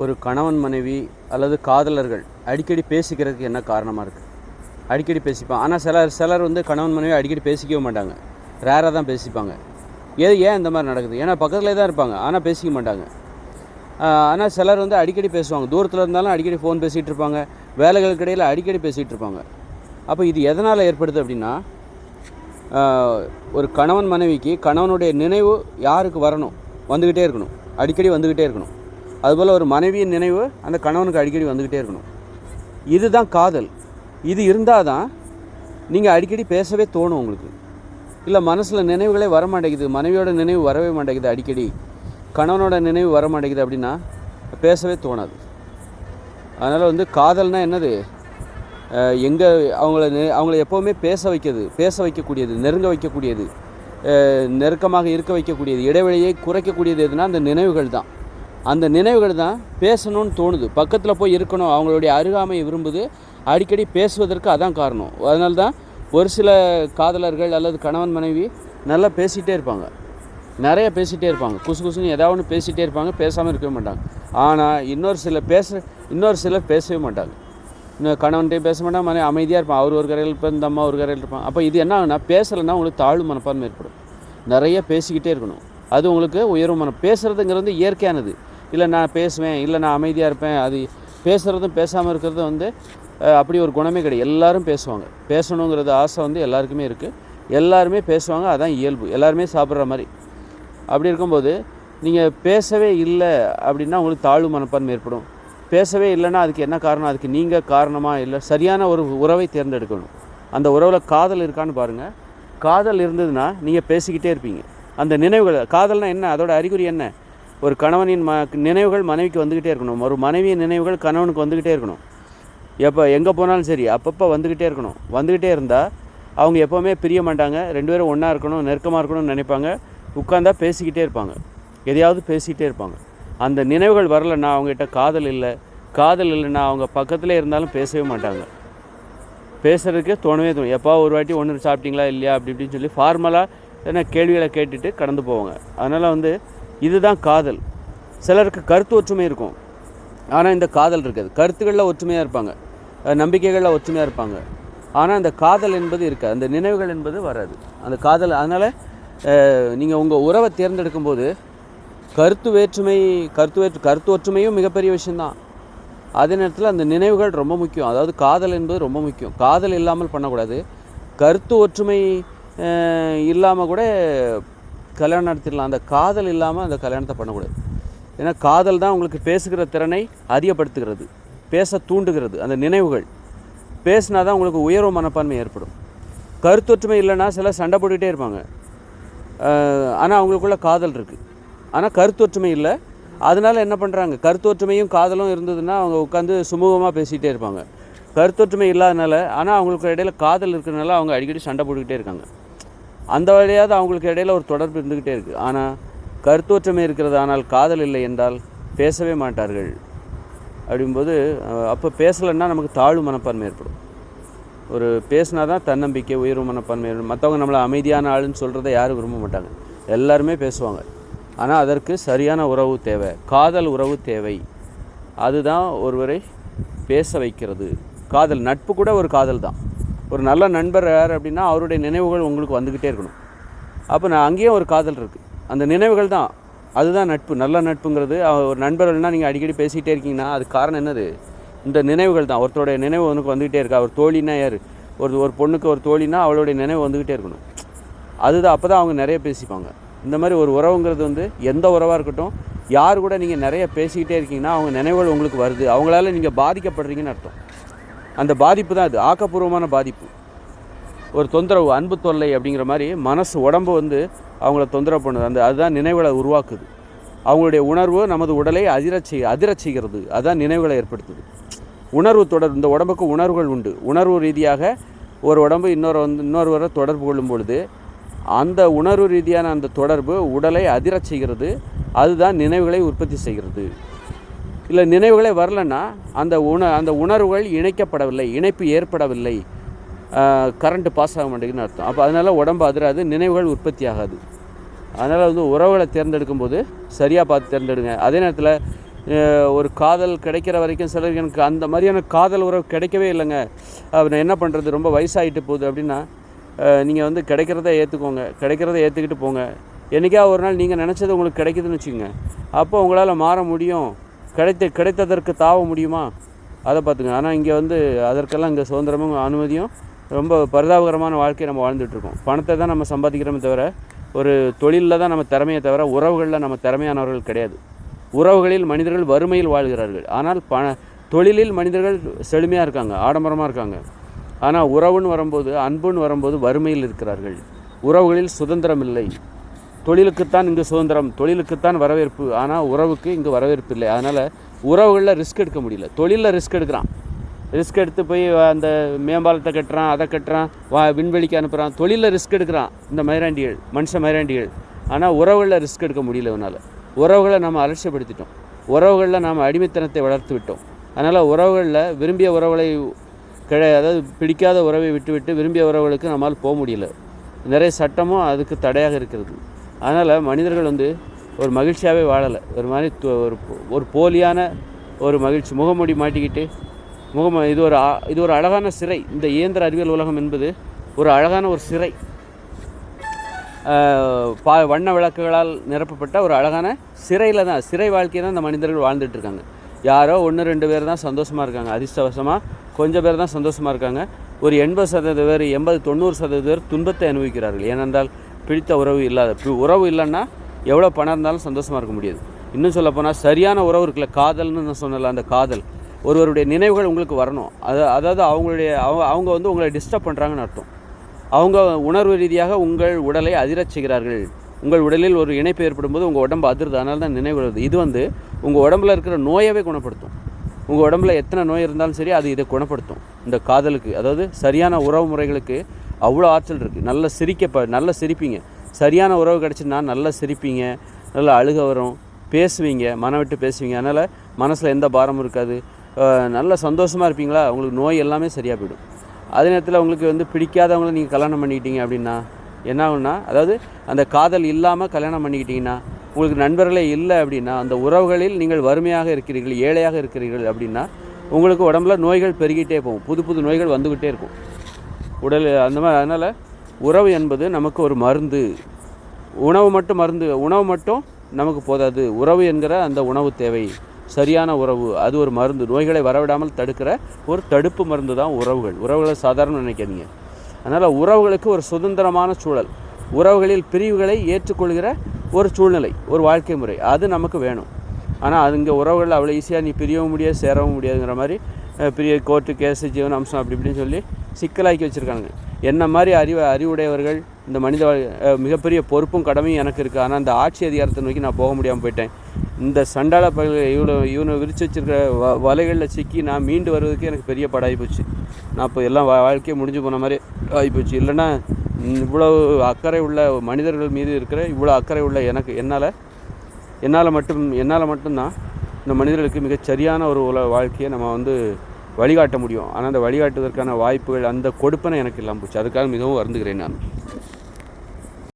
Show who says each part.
Speaker 1: ஒரு கணவன் மனைவி அல்லது காதலர்கள் அடிக்கடி பேசிக்கிறதுக்கு என்ன காரணமாக இருக்குது அடிக்கடி பேசிப்பான் ஆனால் சிலர் சிலர் வந்து கணவன் மனைவி அடிக்கடி பேசிக்கவே மாட்டாங்க. ரேராக தான் பேசிப்பாங்க. எது ஏன் இந்த மாதிரி நடக்குது? ஏன்னா பக்கத்துலேயே தான் இருப்பாங்க ஆனால் பேசிக்க மாட்டாங்க. ஆனால் சிலர் வந்து அடிக்கடி பேசுவாங்க. தூரத்தில் இருந்தாலும் அடிக்கடி ஃபோன் பேசிகிட்டு இருப்பாங்க. வேலைகளுக்கு இடையில் அடிக்கடி பேசிகிட்டு இருப்பாங்க. அப்போ இது எதனால் ஏற்படுது அப்படின்னா ஒரு கணவன் மனைவிக்கு கணவனுடைய நினைவு யாருக்கு வரணும்? வந்துக்கிட்டே இருக்கணும். அடிக்கடி வந்துக்கிட்டே இருக்கணும். அதுபோல் ஒரு மனைவியின் நினைவு அந்த கணவனுக்கு அடிக்கடி வந்துக்கிட்டே இருக்கணும். இதுதான் காதல். இது இருந்தால் தான் நீங்கள் அடிக்கடி பேசவே தோணும் உங்களுக்கு. இல்லை மனசில் நினைவுகளே வர மாட்டேங்குது. மனைவியோட நினைவு வரவே மாட்டேங்குது அடிக்கடி. கணவனோட நினைவு வர மாட்டேங்குது அப்படின்னா பேசவே தோணாது. அதனால் வந்து காதல்னால் என்னது? எங்கே அவங்கள நெ- அவங்கள எப்போவுமே பேச வைக்கிறது பேச வைக்கக்கூடியது நெருங்க வைக்கக்கூடியது நெருக்கமாக இருக்க வைக்கக்கூடியது இடைவெளியை குறைக்கக்கூடியது எதுனா அந்த நினைவுகள் தான். அந்த நினைவுகள் தான் பேசணும்னு தோணுது. பக்கத்தில் போய் இருக்கணும் அவங்களுடைய அருகாமையை விரும்புது அடிக்கடி பேசுவதற்கு அதான் காரணம். அதனால தான் ஒரு சில காதலர்கள் அல்லது கணவன் மனைவி நல்லா பேசிகிட்டே இருப்பாங்க. நிறைய பேசிகிட்டே இருப்பாங்க. குசு குசுன்னு ஏதாவது ஒன்று பேசிகிட்டே இருப்பாங்க பேசாமல் இருக்கவே மாட்டாங்க. ஆனால் இன்னொரு சில பேச இன்னொரு சிலர் பேசவே மாட்டாங்க. இன்னும் கணவன்கிட்டையும் பேச மாட்டாங்க மனைவி அமைதியாக இருப்பான் அவர் ஒரு கரையில் இருப்பார் இந்த அம்மா ஒரு கரையில் இருப்பான் அப்போ இது என்ன ஆகுனா பேசலைன்னா உங்களுக்கு தாழ்வு மனப்பான்மை ஏற்படும். நிறைய பேசிக்கிட்டே இருக்கணும். அது உங்களுக்கு உயர்வு மனம் பேசுகிறதுங்கிறது இயற்கையானது. இல்லை நான் பேசுவேன் இல்லை நான் அமைதியாக இருப்பேன் அது பேசுகிறதும் பேசாமல் இருக்கிறதும் வந்து அப்படி ஒரு குணமே கிடையாது. எல்லோரும் பேசுவாங்க. பேசணுங்கிறது ஆசை வந்து எல்லாருக்குமே இருக்குது எல்லாருமே பேசுவாங்க அதான் இயல்பு. எல்லாருமே சாப்பிட்ற மாதிரி. அப்படி இருக்கும்போது நீங்கள் பேசவே இல்லை அப்படின்னா உங்களுக்கு தாழ்வு மனப்பான்மை ஏற்படும். பேசவே இல்லைன்னா அதுக்கு என்ன காரணம்? அதுக்கு நீங்கள் காரணமாக இல்லை? சரியான ஒரு உறவை தேர்ந்தெடுக்கணும். அந்த உறவில் காதல் இருக்கான்னு பாருங்கள் காதல் இருந்ததுன்னா நீங்கள் பேசிக்கிட்டே இருப்பீங்க. அந்த நினைவுகள் காதல்னால் என்ன? அதோட அறிகுறி என்ன? ஒரு கணவனின் ம நினைவுகள் மனைவிக்கு வந்துக்கிட்டே இருக்கணும். ஒரு மனைவியின் நினைவுகள் கணவனுக்கு வந்துக்கிட்டே இருக்கணும். எப்போ எங்கே போனாலும் சரி அப்பப்போ வந்துக்கிட்டே இருக்கணும். வந்துக்கிட்டே இருந்தால் அவங்க எப்போவுமே பிரிய மாட்டாங்க. ரெண்டு பேரும் ஒன்றா இருக்கணும் நெருக்கமாக இருக்கணும்னு நினைப்பாங்க. உட்காந்தா பேசிக்கிட்டே இருப்பாங்க. எதையாவது பேசிக்கிட்டே இருப்பாங்க. அந்த நினைவுகள் வரலைன்னா அவங்ககிட்ட காதல் இல்லை. காதல் இல்லைன்னா அவங்க பக்கத்தில் இருந்தாலும் பேசவே மாட்டாங்க. பேசுறதுக்கு தோணவே தோணும் எப்போ ஒரு வாட்டி ஒன்று சாப்பிட்டீங்களா இல்லையா அப்படி இப்படின்னு சொல்லி ஃபார்மலாக என்ன கேள்விகளை கேட்டுட்டு கடந்து போவாங்க. அதனால் வந்து இதுதான் காதல். சிலருக்கு கருத்து ஒற்றுமை இருக்கும். ஆனால் இந்த காதல் இருக்காது. கருத்துக்களில் ஒற்றுமையாக இருப்பாங்க. நம்பிக்கைகளில் ஒற்றுமையாக இருப்பாங்க. ஆனால் அந்த காதல் என்பது இருக்காது. அந்த நினைவுகள் என்பது வராது. அந்த காதல் அதனால் நீங்கள் உங்கள் உறவை தேர்ந்தெடுக்கும் போது கருத்து வேற்றுமை கருத்து வேற்று கருத்து ஒற்றுமையும் மிகப்பெரிய விஷயந்தான் அதே நேரத்தில் அந்த நினைவுகள் ரொம்ப முக்கியம். அதாவது காதல் என்பது ரொம்ப முக்கியம். காதல் இல்லாமல் பண்ணக்கூடாது. கருத்து ஒற்றுமை இல்லாமல் கூட கல்யாணம் நடத்திடலாம். அந்த காதல் இல்லாமல் அந்த கல்யாணத்தை பண்ணக்கூடாது. ஏன்னா காதல் தான் உங்களுக்கு பேசுகிற திறனை அதிகப்படுத்துகிறது. பேச தூண்டுகிறது. அந்த நினைவுகள். பேசினா தான் உங்களுக்கு உயர்வு மனப்பான்மை ஏற்படும். கருத்தொற்றுமை இல்லைன்னா சிலர் சண்டை போட்டுக்கிட்டே இருப்பாங்க. ஆனால் அவங்களுக்குள்ள காதல் இருக்குது ஆனால் கருத்தொற்றுமை இல்லை. அதனால என்ன பண்ணுறாங்க கருத்தொற்றுமையும் காதலும் இருந்ததுன்னா அவங்க உட்காந்து சுமூகமாக பேசிகிட்டே இருப்பாங்க. கருத்தொற்றுமை இல்லாதனால ஆனால் அவங்களுக்கு இடையில காதல் இருக்கிறனால அவங்க அடிக்கடி சண்டை போட்டுக்கிட்டே இருக்காங்க. அந்த வழியாவது அவங்களுக்கு இடையில ஒரு தொடர்பு இருந்துக்கிட்டே இருக்குது ஆனால் கருத்தோற்றமே இருக்கிறது. ஆனால் காதல் இல்லை என்றால் பேசவே மாட்டார்கள். அப்படிங்கும்போது அப்போ பேசலைன்னா நமக்கு தாழ்வு மனப்பான்மை ஏற்படும். ஒரு பேசினா தான் தன்னம்பிக்கை உயர்வு மனப்பான்மை ஏற்படும். மற்றவங்க நம்மளை அமைதியான ஆளுன்னு சொல்கிறத யாரும் விரும்ப மாட்டாங்க. எல்லாருமே பேசுவாங்க. ஆனால் அதற்கு சரியான உறவு தேவை. காதல் உறவு தேவை. அதுதான் ஒருவரை பேச வைக்கிறது. காதல் நட்பு கூட ஒரு காதல் தான். ஒரு நல்ல நண்பர் யார் அப்படின்னா அவருடைய நினைவுகள் உங்களுக்கு வந்துக்கிட்டே இருக்கணும். அப்போ நான் அங்கேயும் ஒரு காதல் இருக்குது அந்த நினைவுகள் தான். அதுதான் நட்பு. நல்ல நட்புங்கிறது அவ- ஒரு நண்பர்கள்னா நீங்கள் அடிக்கடி பேசிக்கிட்டே இருக்கீங்கன்னா அது காரணம் என்னது? இந்த நினைவுகள் தான். ஒருத்தருடைய நினைவு உனக்கு வந்துக்கிட்டே இருக்கா? ஒரு தோழின்னா யார்? ஒரு ஒரு பொண்ணுக்கு ஒரு தோழினா அவளுடைய நினைவு வந்துக்கிட்டே இருக்கணும். அதுதான். அப்போ தான் அவங்க நிறைய பேசிப்பாங்க. இந்த மாதிரி ஒரு உறவுங்கிறது வந்து எந்த உறவாக இருக்கட்டும் யார் கூட நீங்கள் நிறைய பேசிக்கிட்டே இருக்கீங்கன்னா அவங்க நினைவுகள் உங்களுக்கு வருது. அவங்களால நீங்கள் பாதிக்கப்படுறீங்கன்னு அர்த்தம். அந்த பாதிப்பு தான் அது. ஆக்கப்பூர்வமான பாதிப்பு. ஒரு தொந்தரவு அன்பு தொல்லை அப்படிங்கிற மாதிரி மனசு உடம்பு வந்து அவங்கள தொந்தரவு பண்ணுது. அந்த அதுதான் நினைவுகளை உருவாக்குது. அவங்களுடைய உணர்வு நமது உடலை அதிரச்சி அதிரச்சிக்கிறது. அதுதான் நினைவுகளை ஏற்படுத்துது. உணர்வு தொடர் இந்த உடம்புக்கு உணர்வுகள் உண்டு. உணர்வு ரீதியாக ஒரு உடம்பு இன்னொரு வந்து இன்னொருவரை தொடர்பு கொள்ளும் பொழுது அந்த உணர்வு ரீதியான அந்த தொடர்பு உடலை அதிரச் செய்கிறது அதுதான் நினைவுகளை உற்பத்தி செய்கிறது. இல்லை நினைவுகளே வரலன்னா அந்த உண அந்த உணர்வுகள் இணைக்கப்படவில்லை இணைப்பு ஏற்படவில்லை. கரண்ட்டு பாஸ் ஆக மாட்டேங்குதுன்னு அர்த்தம். அப்போ அதனால் உடம்பு அதிராது நினைவுகள் உற்பத்தி ஆகாது. அதனால் வந்து உறவுகளை தேர்ந்தெடுக்கும் போது சரியாக பார்த்து தேர்ந்தெடுங்க. அதே நேரத்தில் ஒரு காதல் கிடைக்கிற வரைக்கும் சிலருக்கு எனக்கு அந்த மாதிரியான காதல் உறவு கிடைக்கவே இல்லைங்க. நான் என்ன பண்ணுறது ரொம்ப வயசாகிட்டு போகுது அப்படின்னா நீங்கள் வந்து கிடைக்கிறத ஏற்றுக்கோங்க கிடைக்கிறத ஏற்றுக்கிட்டு போங்க. என்றைக்கா ஒரு நாள் நீங்கள் நினச்சது உங்களுக்கு கிடைக்குதுன்னு வச்சுக்கோங்க. அப்போ உங்களால் மாற முடியும். கிடைத்த கிடைத்ததற்கு தாவ முடியுமா? அதை பார்த்துங்க ஆனால் இங்கே வந்து அதற்கெல்லாம் இங்கே சுதந்திரமும் அனுமதியும் ரொம்ப பரிதாபகரமான வாழ்க்கையை நம்ம வாழ்ந்துட்டுருக்கோம். பணத்தை தான் நம்ம சம்பாதிக்கிறோமே தவிர ஒரு தொழிலில் தான் நம்ம திறமையை தவிர உறவுகளில் நம்ம திறமையானவர்கள் கிடையாது. உறவுகளில் மனிதர்கள் வறுமையில் வாழ்கிறார்கள். ஆனால் பண தொழிலில் மனிதர்கள் செழுமையாக இருக்காங்க ஆடம்பரமாக இருக்காங்க. ஆனால் உறவுன்னு வரும்போது அன்புன்னு வரும்போது வறுமையில் இருக்கிறார்கள். உறவுகளில் சுதந்திரம் இல்லை. தொழிலுக்குத்தான் இங்கு சுதந்திரம் தொழிலுக்குத்தான் வரவேற்பு. ஆனால் உறவுக்கு இங்கு வரவேற்பு இல்லை. அதனால் உறவுகளில் ரிஸ்க் எடுக்க முடியல. தொழிலில் ரிஸ்க் எடுக்கிறான். ரிஸ்க் எடுத்து போய் அந்த மேம்பாலத்தை கட்டுறான் அதை கட்டுறான் வா விண்வெளிக்கு அனுப்புகிறான் தொழிலில் ரிஸ்க் எடுக்கிறான் இந்த மயிராண்டிகள் மனுஷ மயிராண்டிகள் ஆனால் உறவுகளில் ரிஸ்க் எடுக்க முடியல இவனால். உறவுகளை நம்ம அலட்சியப்படுத்திட்டோம். உறவுகளில் நாம் அடிமைத்தனத்தை வளர்த்து விட்டோம். அதனால் உறவுகளில் விரும்பிய உறவுகளை கிடையாது அதாவது பிடிக்காத உறவை விட்டுவிட்டு விரும்பிய உறவுகளுக்கு நம்மால் போக முடியல. நிறைய சட்டமும் அதுக்கு தடையாக இருக்கிறது. அதனால் மனிதர்கள் வந்து ஒரு மகிழ்ச்சியாகவே வாழலை. ஒரு மாதிரி ஒரு ஒரு போலியான ஒரு மகிழ்ச்சி முகமூடி மாட்டிக்கிட்டு முகம் இது ஒரு இது ஒரு அழகான சிறை. இந்த இயந்திர அறிவியல் உலகம் என்பது ஒரு அழகான ஒரு சிறை. பா வண்ண விளக்குகளால் நிரப்பப்பட்ட ஒரு அழகான சிறையில் தான் சிறை வாழ்க்கையை தான் இந்த மனிதர்கள் வாழ்ந்துட்டுருக்காங்க யாரோ ஒன்று ரெண்டு பேர் தான் சந்தோஷமாக இருக்காங்க. அதிர்ஷ்டவசமாக கொஞ்சம் பேர் தான் சந்தோஷமாக இருக்காங்க. ஒரு எண்பது சதவீத பேர் எண்பது தொண்ணூறு சதவீத பேர் துன்பத்தை அனுபவிக்கிறார்கள். ஏனென்றால் பிடித்த உறவு இல்லாத உறவு இல்லைன்னா எவ்வளோ பணம் இருந்தாலும் சந்தோஷமாக இருக்க முடியாது. இன்னும் சொல்லப்போனால் சரியான உறவு இருக்குல்ல காதல்னு நான் சொன்னல அந்த காதல். ஒருவருடைய நினைவுகள் உங்களுக்கு வரணும். அது அதாவது அவங்களுடைய அவங்க அவங்க வந்து உங்களை டிஸ்டர்ப் பண்ணுறாங்கன்னு அர்த்தம். அவங்க உணர்வு ரீதியாக உங்கள் உடலை அதிரச் செய்கிறார்கள். உங்கள் உடலில் ஒரு இணைப்பு ஏற்படும் போது உங்கள் உடம்பு அதிர்து. அதனால தான் நினைவு வருது. இது வந்து உங்கள் உடம்புல இருக்கிற நோயவே குணப்படுத்தும். உங்கள் உடம்புல எத்தனை நோய் இருந்தாலும் சரி அது இதை குணப்படுத்தும். இந்த காதலுக்கு அதாவது சரியான உறவு முறைகளுக்கு அவ்வளோ ஆற்றல் இருக்குது நல்ல சிரிக்க நல்லா நல்ல சிரிப்பீங்க. சரியான உறவு கிடச்சின்னா நல்லா சிரிப்பீங்க. நல்லா அழுக வரும். பேசுவீங்க. மனம் விட்டு பேசுவீங்க. அதனால் மனசில் எந்த பாரமும் இருக்காது. நல்ல சந்தோஷமாக இருப்பீங்களா? உங்களுக்கு நோய் எல்லாமே சரியாக போயிடும். அதே நேரத்தில் உங்களுக்கு வந்து பிடிக்காதவங்கள நீங்கள் கல்யாணம் பண்ணிக்கிட்டீங்க அப்படின்னா என்ன ஆகும்னா அதாவது அந்த காதல் இல்லாமல் கல்யாணம் பண்ணிக்கிட்டிங்கன்னா உங்களுக்கு நண்பர்களே இல்லை அப்படின்னா அந்த உறவுகளில் நீங்கள் வறுமையாக இருக்கிறீர்கள் ஏழையாக இருக்கிறீர்கள் அப்படின்னா உங்களுக்கு உடம்புல நோய்கள் பெருகிட்டே போகும். புது புது நோய்கள் வந்துக்கிட்டே இருக்கும். உடல் அந்த மாதிரி அதனால் உறவு என்பது நமக்கு ஒரு மருந்து. உணவு மட்டும் மருந்து உணவு மட்டும் நமக்கு போதாது. உறவு என்கிற அந்த உணவு தேவை. சரியான உறவு அது ஒரு மருந்து. நோய்களை வரவிடாமல் தடுக்கிற ஒரு தடுப்பு மருந்து தான் உறவுகள். உறவுகளை சாதாரண நினைக்காதீங்க. அதனால் உறவுகளுக்கு ஒரு சுதந்திரமான சூழல். உறவுகளில் பிரிவுகளை ஏற்றுக்கொள்கிற ஒரு சூழ்நிலை ஒரு வாழ்க்கை முறை. அது நமக்கு வேணும். ஆனால் அது இங்கே உறவுகள் அவ்வளோ ஈஸியாக நீ பிரியவும் முடியாது சேரவும் முடியாதுங்கிற மாதிரி பெரிய கோர்ட்டு கேஸு ஜீவன அம்சம் அப்படி இப்படின்னு சொல்லி சிக்கலாக்கி வச்சுருக்காங்க என்ன மாதிரி அறிவு அறிவுடையவர்கள் இந்த மனித மிகப்பெரிய பொறுப்பும் கடமையும் எனக்கு இருக்குது ஆனால் அந்த ஆட்சி அதிகாரத்தை நோக்கி நான் போக முடியாமல் போயிட்டேன். இந்த சண்டாள பயில்கள் இவ்வளோ இவனை விரிச்சு வச்சுருக்க வ வலைகளில் சிக்கி நான் மீண்டு வருவதற்கு எனக்கு பெரிய படாகி போச்சு நான் இப்போ எல்லாம் வா- வாழ்க்கையே முடிஞ்சு போன மாதிரி ஆகிப்போச்சு இல்லைன்னா இவ்வளவு அக்கறை உள்ள மனிதர்கள் மீது இருக்கிற இவ்வளோ அக்கறை உள்ள எனக்கு என்னால் என்னால் மட்டும் என்னால் மட்டும்தான் இந்த மனிதர்களுக்கு மிகச் சரியான ஒரு உல வாழ்க்கையை நம்ம வந்து வழிகாட்ட முடியும். ஆனால் அந்த வழிகாட்டுவதற்கான வாய்ப்புகள் அந்த கொடுப்பனை எனக்கு இல்லாமல் போச்சு. அதுக்காக மிகவும் வருந்துகிறேன் நான்.